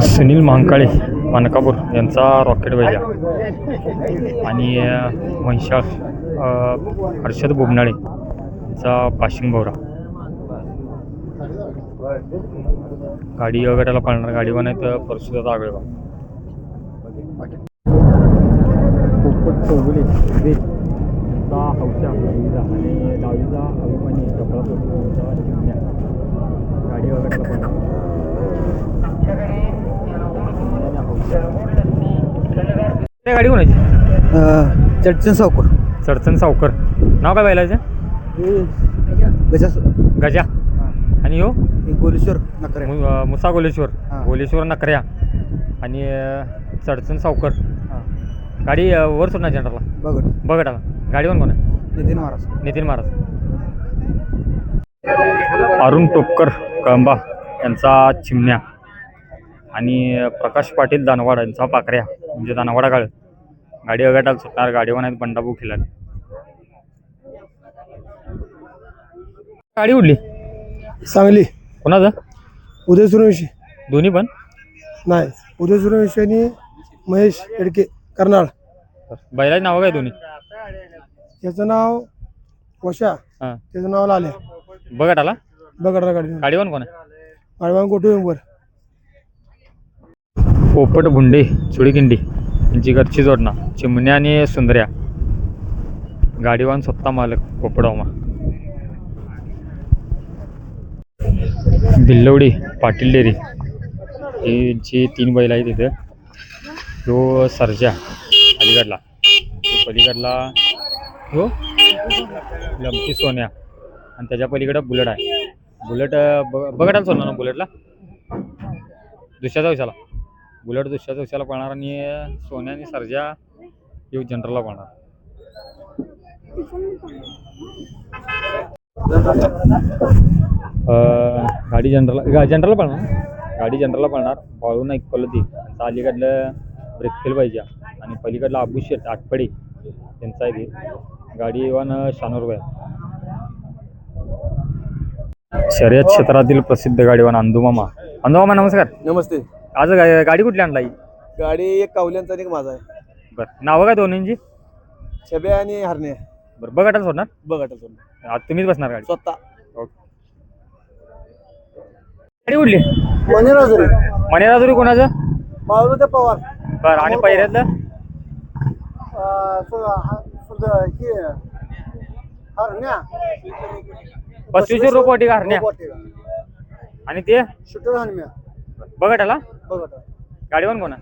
सुनील महांकाळे मानकापूर यांचा रॉकेट वैजा. आणि वंशाल हर्षद बोबनाळे यांचा पाशिंग भोवरा. गाडी अ पाळणार गाडी आहेत परशुदादा आगळवा पोपट चौगुले यांचा हौशा दहावीचा आणि डावीचा अभिमानी कपडा गाडी अ पाळणार. त्या गाडी कोणाची? चटचन सावकर. चडचण सावकर. नाव काय बैलाचं? गजास गजा आणि हो? गोलेश्वर नकरे मु- अं, मुसा गोलेश्वर. हां. गोलेश्वर नकऱ्या. आणि अं, चडचण सावकर. गाडी अं, वर सोडणार जनरलला बघट बघा आला गाडीवर कोण आहे? नितीन महाराज. नितीन महाराज. अरुण टोपकर कळंबा यांचा चिमण्या. आणि प्रकाश पाटील दानवाड यांचा पाकऱ्या म्हणजे दानवाडा काळ गाडी अगाटाला सुटणार गाडीवर आहेत बंडाबू खिलार गाडी उडली. सांगली. कोणाचं? उदय सूर्यवंशी दोन्ही पण? नाही उदय सूर्यवंशी आणि महेश येडके कर्नाळ. बैलाची नावं काय दोन्ही? याचं नाव वशा. हां. त्याचं नाव लाल्या. बघा आला बघडला गाडी गाडीवर कोण आहे? गाडवान गोटू वर. पोपट भुंडे चुडीकिंडी यांची घरची जोडणा चिमण्या आणि सुंदर्या. गाडीवान स्वतः मालक पोपडावमा बिल्लवडी पाटील डेरी. ही जी तीन बैल आहेत तिथं तो सरजा अलीगडला. तो पलीकडला हो? लमकी सोन्या. आणि त्याच्या पलीकडं बुलेट आहे. बुलेट बघटाल सोडणार ना बुलेटला दुसऱ्याचा विषयाला बुलेट दुसऱ्या विषयाला पाहणार आणि सोन्या आणि सर्जा येऊ जनरलला पाहणार गाडी जनरल जनरलला पळणार. गाडी जनरलला पळणार. पळून एक पलती त्यांचा अलीकडलं ब्रेक फेल पाहिजे. आणि पलीकडला अबू आटपडे. त्यांचा आहे ते गाडी वन शानूर शर्यत क्षेत्रातील प्रसिद्ध गाडीवान अंदुमामा. अंदुमामा नमस्कार. नमस्ते. आज गा- गाडी कुठली आणला ही? गाडी एक कावल्यांचा आणि एक माझा आहे. बरं. नावं काय दोन्हींची? छब्या आणि हरणे. बरं बघाटाच सोडणार? बघट आज तुम्हीच बसणार गाडी? स्वतः. गाडी कुठली? मनेराजुरी मणिराजुरी कोणाचं? माळू ते पवार. बरं आणि पहिल्यातलं? अं, सु- हा- सुद- हे, हरण्या. पस्तीसशे रुपये हरण्या. आणि ते? शूटर हरण्या. बघाटाला बघट गाडीवर कोणा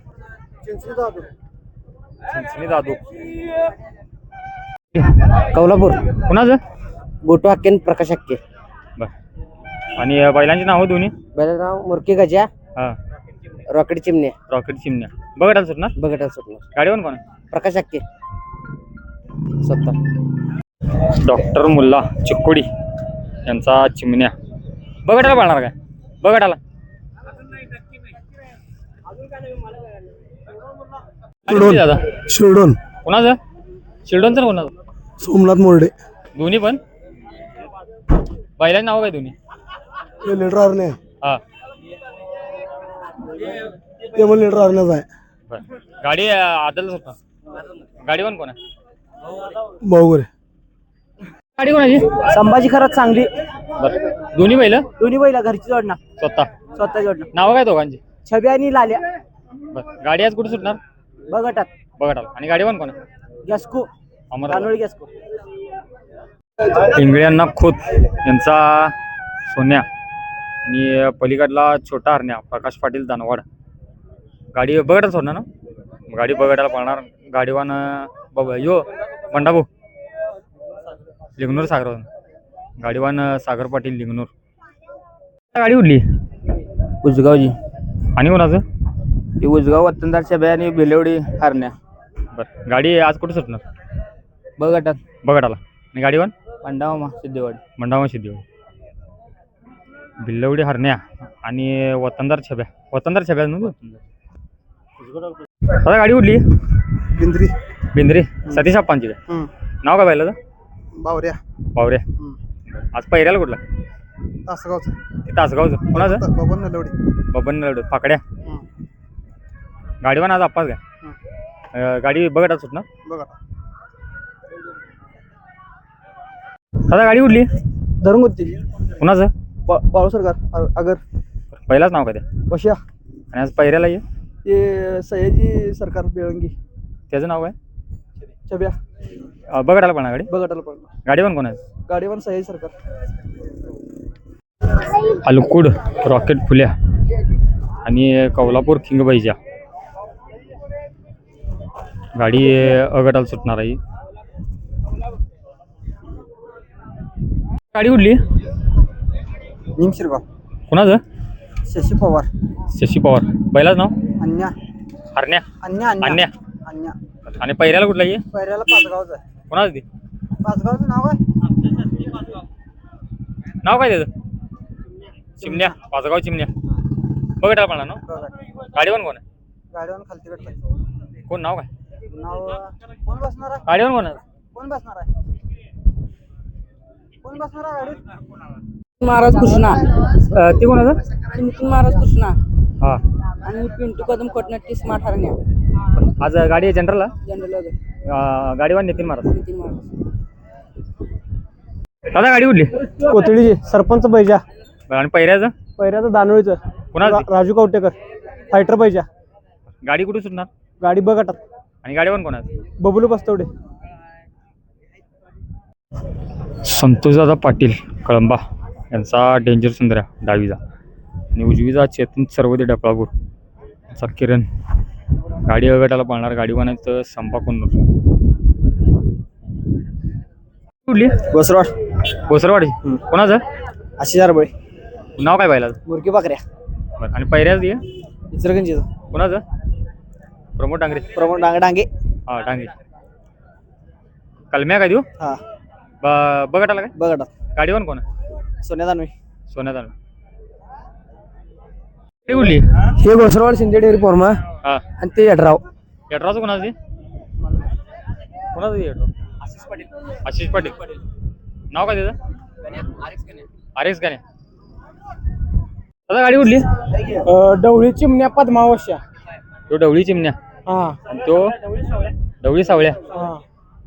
चिंचणी दादू. कौलापूर. कोणाचं? गोटू हक्केन प्रकाश हक्के आणि बैलांची नावं दोन्ही? बैलाचं नाव मुरकी गजा हां. रॉकेट चिमणे रॉकेट चिमण्या. बघाटाला सुटणार? बघटा सुटणार. गाडीवर कोण प्रकाश हक्के स्वतः डॉक्टर मुल्ला चिक्कोडी यांचा चिमण्या. बघटाला पाळणार काय? बघटाला शिरडोन. दादा? शिरडोन. कोणाचं? चिल्ड्रनचं कोणाचं? सोमनाथ मोर्डे. दोन्ही पण? बैलांची नाव काय दोन्ही? हे लिटर हरणे हा. ते पण लिटर हरण्याच आहे बरं. गाडी आदल होता. गाडी पण कोण आहे? भाऊगरे गाडी कोणाची? संभाजी खरंच चांगली. बरं. दोन्ही बैल? दोन्ही बैला घरची जोडणार स्वतः. स्वतः जोडणार नाव काय दोघांची? छबी आणि लाल्या. बरं. गाडी आज कुठे सुटणार? बघटात बघा आणि गाडी पण कोण? आहे गॅस्को. अमर तांदूळ गॅस्को. पिंगळ्यांना खोत यांचा सोन्या आणि पलीकडला छोटा हरण्या प्रकाश पाटील दानवाड. गाडी बघटाला सोडणार ना? गाडी बघटाला पळणार. गाडीवान बाबा यो बंडाभाऊ. लिंगनूर सागर गाडीवान सागर पाटील लिंगनूर. गाडी उडली. उजगावजी. आणि कोणाचं? ही उजगाव वतनदार छब्या आणि बेलेवडी हरण्या. बरं. गाडी आज कुठे सुटणार? बघटात बघटाला आणि गाडीवान पंडावा सिद्धेवाडी. मंडावा शिदेव बिल्लवडी हरण्या आणि वतनदार छब्या वतनदार छब्या ना तू दादा गाडी उडली बिंद्री. बिंद्री. सतीश अप्पांची काय? नाव काय पाहिलं? बावऱ्या. पावऱ्या आज पहिऱ्याला कुठला? तासगावचं. ते तासगावचं. कोणाचं? बबन नलवडी. बबन पाकड्या गाडीवान आज आप्पाच काय अं, गाडी बघत असत ना? बघा. दादा गाडी उडली धरून होती कुणाचं पाळू सरकार अगर पहिलाच नाव काय ते? वशा आणि आज पहिऱ्याला ये? ते सयाजी सरकार बेळंगी. त्याचं नाव काय? छब्या. अं, बघत आला पण गाडी? बघाटाला पडला गाडी पण कोण आहे गाडीवर सयाजी सरकार. अलकुड रॉकेट फुल्या आणि कौलापूर किंगबाईच्या गाडी अगटाला सुटणार आहे. गाडी उडली निमशिरगाव. कुणाचं? शशी पवार. शशी पवार. पहिलाच नाव? अन्या. हरण्या. अन्या अन्या. अन्या. आणि पहिऱ्याला कुठला ये पैऱ्याला पाचगावचं आहे. कुणाचं ते? पाचगावचं नाव काय? नाव काय त्याचं? चिमण्या पाचगाव चिमण्या. बघा मला ना गाडी पण कोण आहे? गाडीवर खालती भेटतात कोण नाव काय? नाव कोण बसणार आहे? गाडीवर कोण आहे? कोण बसणार आहे? कोण बसणार आहे गाडीत? महाराज कृष्णा. अं, ते कोणाचं नितीन महाराज कृष्णा. हा. आणि पिंटू कदम कोटनट्टी स्मार्ट हरण्या. आज गाडी जनरलला? जनरल गाडीवर नितीन महाराज. नितीन महाराज. दादा गाडी उडली कोथळीची सरपंच बैजा. आणि पहिऱ्याचं पैऱ्याचं दानोळीचं. कोणाचं? रा- राजू कवटेकर. फायटर बैजा गाडी कुठे सुटणार? गाडी बघटात आणि गाडी पण कोणाचं? बबलू बस्तवडे. संतोषदादा पाटील कळंबा. यांचा डेंजर सुंदर्या डावीचा. आणि उजवीचा चेतन सर्वदे डपळापूर यांचा किरण. गाडी अगटाला पाळणार गाडी बनायचं संपा कोण कुठली? बसरवाड. बोसरवाडी? कोणाचं? आशिष आरबळे. नाव काय पाहिलं? मुरकी पाकऱ्या आणि पहिऱ्याच ये? इचरगंजीचं कोणाचं? प्रमोद डांगरे. प्रमोद डांगे डांगे. हा डांगे. कलम्या काय देऊ? हा. ब बघटाला काय? बघटात गाडी पण कोण? आहे सोन्या दानवे. सोन्यात ते कुठली हे घोसरवाड शिंदे डेअरी फॉर्मा हा. आणि ते यड्राव. यड्राचं कोणाचं ते कोणाचं ते यड्राव? आशिष पाटील. आशिष पाटील. नाव काय त्याचं? आर एक्स गाणे दादा गाडी उडली? डवळी चिमण्या पद्मावश्या. तो डवळी चिमण्या. हा. आणि तो डवळी सावळ्या. हा.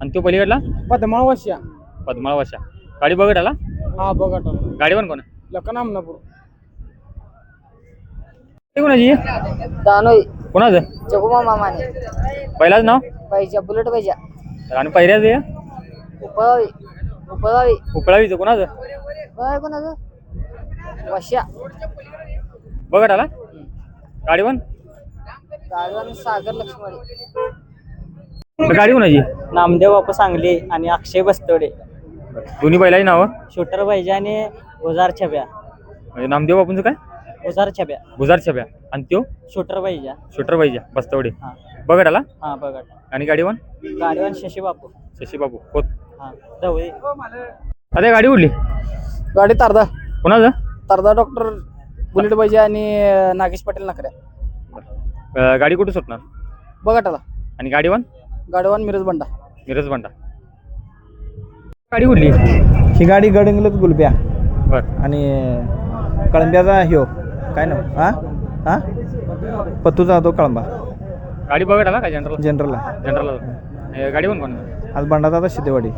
आणि तो पलीकडला? पद्मावश्या. पद्माळ वाशा गाडी बघत आला? हा बघटा गाडी पण कोण? आहे लखन आमनापूर. ते कोणाची? दानोई. कोणाचं? जगुमा मामाने. पहिलाच नाव? पाहिजे बुलेट पाहिजे आणि पहिल्याच आहे उपळावी. उपळावी. उपळावीचं. कोणाचं? कोणाचं? वश्या. बघत आला गाडी पण गाडीवर सागर लक्ष्मणी. गाडी कोणाची? नामदेव बापू सांगली आणि अक्षय बस्तवडे दोन्ही बैलाची नावं? शूटर पाहिजे आणि ओजार छब्या. म्हणजे नामदेव बापूंचं काय? ओजार छब्या. गुजार छब्या. आणि त्यो? शूटर पाहिजे शूटर पाहिजे बस्तवडे हा. बघत आला हा बघा आणि गाडी पण गाडीवान शशी बापू. शशी बापू. होत हा ढवळी आता गाडी उडली? गाडी तारदा. कोणाचं? तारदा डॉक्टर बुलेट पाहिजे आणि नागेश पाटील नकऱ्या अं, गाडी कुठे सुटणार? बघटाला आणि गाडी गाडीवान मिरज बंडा. मिरज बंडा. गाडी उडली ही गाडी गडंगलत गुलब्या. बर. आणि कळंब्याचा ह्यो. काय ना हा? हा? पत्तूचा तो कळंबा. गाडी बघत आला का जनरल जनरलला. जनरलला. गाडी पण कोण? आज बंडाचा आता शिदेवाडी.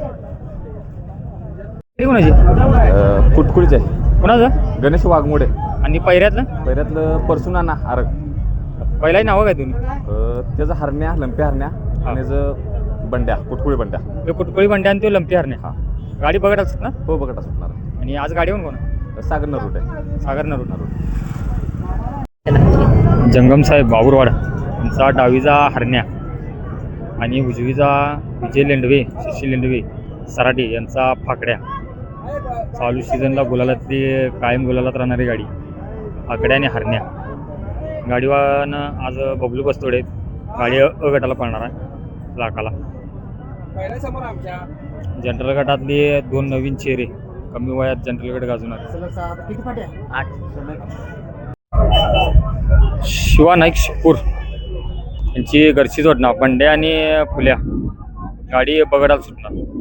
गाडी कोणाची? कुटकुळीचे आहे. कोणाचं? गणेश वाघमोडे. आणि पहिऱ्यातलं पहिल्यातलं परसुनाना आरग पहिलाही नावं काय तुम्ही अं, त्याचा हरण्या लंप्या हरण्या आणि त्याचं बंड्या कुटकुळी बंड्या. कुटकुळी बंड्या आणि तो लंपी हरणे हा. गाडी बघत असत ना? हो बघटा सुटणार आणि आज गाडी पण कोण? सागर रूट आहे. सागर नरू जंगम साहेब बाबुरवाड. यांचा डावीचा हरण्या. आणि उजवीचा विजय लेंडवे शशी लेंडवे सराटे यांचा फाकड्या. चालू सीझनला गुलालातली कायम गुलालात राहणारी गाडी. फाकड्या आणि हरण्या. गाडीवानं आज बबलू बस्तोडे गाडी अ गटाला पळणार आहे. लाखाला. जनरल गटातले दोन नवीन चेहरे. कमी वयात जनरल गट गाजवणार. शिवा नाईक शिपूर. यांची घरची जोडणं. बंड्या आणि फुल्या. गाडी बगडाला सुटणार.